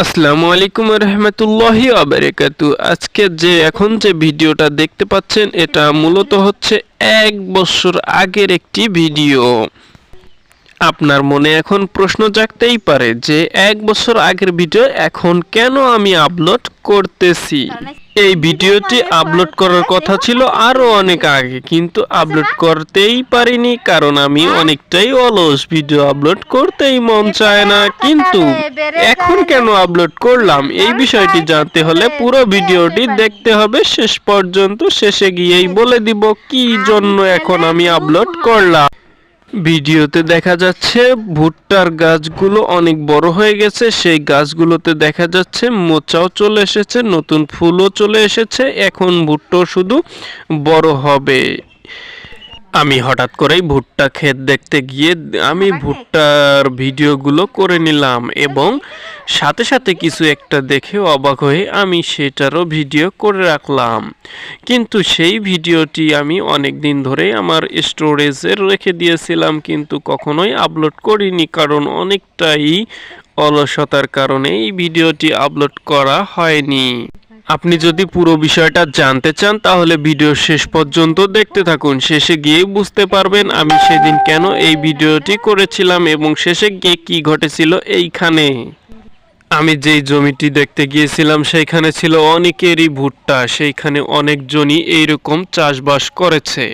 আসসালামু আলাইকুম রহমতুল্লাহি আবরাকাতু আজকে যে, এখন যে ভিডিওটা দেখতে পাচ্ছেন, এটা মূলত হচ্ছে এক বছর আগের একটি ভিডিও। আপনার মনে এখন প্রশ্ন জাগতেই পারে যে এক বছর আগের ভিডিও এখন কেন আমি আপলোড করতেছি? এই ভিডিওটি আপলোড করার কথা ছিল আরও অনেক আগে, কিন্তু আপলোড করতেই পারিনি কারণ আমি অনেকটাই অলস। ভিডিও আপলোড করতেই মন চায় না, কিন্তু এখন কেন আপলোড করলাম? এই বিষয়টি জানতে হলে পুরো ভিডিওটি দেখতে হবে। শেষ পর্যন্ত শেষে গিয়েই বলে দিব, কি জন্য এখন আমি আপলোড করলাম? ভিডিওতে দেখা যাচ্ছে ভুট্টার গাছগুলো অনেক বড় হয়ে গেছে। সেই গাছগুলোতে দেখা যাচ্ছে মোচাও চলে এসেছে, নতুন ফুলও চলে এসেছে। এখন ভুট্টো শুধু বড় হবে। আমি হঠাৎ করেই ভুট্টা ক্ষেত দেখতে গিয়ে আমি ভুট্টার ভিডিওগুলো করে নিলাম এবং সাথে সাথে কিছু একটা দেখে অবাক হয়ে আমি সেটারও ভিডিও করে রাখলাম। কিন্তু সেই ভিডিওটি আমি অনেক দিন ধরে আমার স্টোরেজে রেখে দিয়েছিলাম কিন্তু কখনোই আপলোড করিনি কারণ অনেকটাই অলসতার কারণে এই ভিডিওটি আপলোড করা হয়নি। আপনি যদি পুরো বিষয়টা জানতে চান, তাহলে ভিডিও শেষ পর্যন্ত দেখতে থাকুন। শেষে গিয়ে বুঝতে পারবেন আমি সেদিন কেন এই ভিডিওটি করেছিলাম এবং শেষে গিয়ে কি ঘটেছিল এইখানে। আমি যেই জমিটি দেখতে গিয়েছিলাম, সেইখানে ছিল অনেকেরই ভুট্টা। সেইখানে অনেকজনই এইরকম চাষবাস করেছে।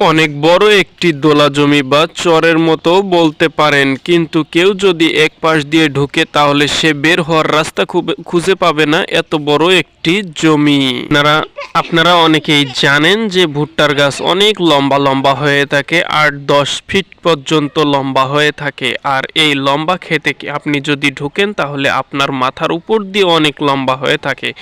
অনেক বড় একটি দোলা জমি বা চরের মতো বলতে পারেন, কিন্তু কেউ যদি এক পাশ দিয়ে ঢুকে তাহলে সে বের হওয়ার রাস্তা খুব- খুঁজে পাবে না এত বড় একটি জমি। আপনারা আপনারা অনেকেই জানেন যে ভুট্টার গাছ অনেক লম্বা লম্বা হয়ে থাকে আর দশ ফিট পর্যন্ত লম্বা হয়ে থাকে, আর এই লম্বা খেতে আপনি যদি ঢুকেন তাহলে আপনার মাথার উপর দিয়ে অনেক লম্বা হয়ে থাকে।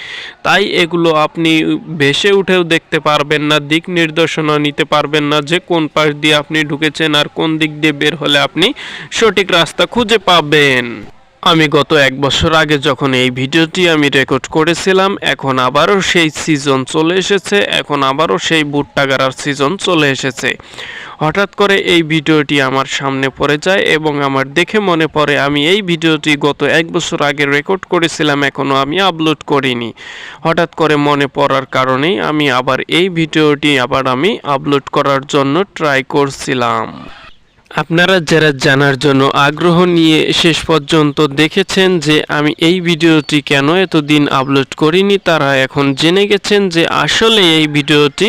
তাই এগুলো আপনি ভেসে উঠেও দেখতে পারবেন না, দিক নির্দেশনা নিতে পারবেন না যে কোন পাশ দিয়ে আপনি ঢুকেছেন আর কোন দিক দিয়ে বের হলে আপনি সঠিক রাস্তা খুঁজে পাবেন। আমি গত এক বছর আগে যখন এই ভিডিওটি আমি রেকর্ড করেছিলাম, এখন আবারও সেই সিজন চলে এসেছে, এখন আবারও সেই ভুট্টা সিজন চলে এসেছে। হঠাৎ করে এই ভিডিওটি আমার সামনে পড়ে যায় এবং আমার দেখে মনে পড়ে, আমি এই ভিডিওটি গত এক বছর আগে রেকর্ড করেছিলাম এখনও আমি আপলোড করিনি। হঠাৎ করে মনে পড়ার কারণেই আমি আবার এই ভিডিওটি আবার আমি আপলোড করার জন্য ট্রাই করছিলাম। আপনারা যারা জানার জন্য আগ্রহ নিয়ে শেষ পর্যন্ত দেখেছেন যে আমি এই ভিডিওটি কেন এতদিন আপলোড করিনি, তারা এখন জেনে গেছেন যে আসলে এই ভিডিওটি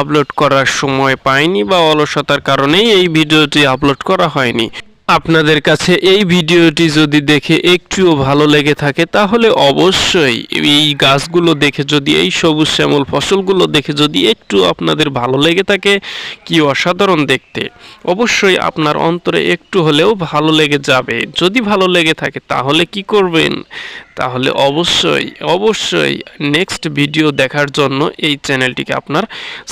আপলোড করার সময় পাইনি বা অলসতার কারণেই এই ভিডিওটি আপলোড করা হয়নি। আপনাদের কাছে এই ভিডিওটি যদি দেখে একটুও ভালো লেগে থাকে, তাহলে অবশ্যই এই গাছগুলো দেখে যদি, এই সবুজ শ্যামল ফসলগুলো দেখে যদি একটু আপনাদের ভালো লেগে থাকে, কি অসাধারণ দেখতে। অবশ্যই আপনার অন্তরে একটু হলেও ভালো লেগে যাবে। যদি ভালো লেগে থাকে, তাহলে কি করবেন? তাহলে অবশ্যই অবশ্যই নেক্সট ভিডিও দেখার জন্য এই চ্যানেলটিকে আপনার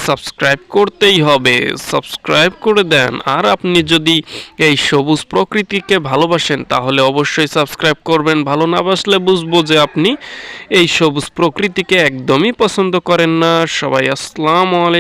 সাবস্ক্রাইব করতেই হবে। সাবস্ক্রাইব করে দেন। আর আপনি যদি এই সবুজ প্রকৃতিকে ভালোবাসেন, তাহলে অবশ্যই সাবস্ক্রাইব করবেন। ভালো না বাসলে বুঝব যে আপনি এই সবুজ প্রকৃতিকে একদমই পছন্দ করেন না। সবাই আসসালামু আলাইকুম।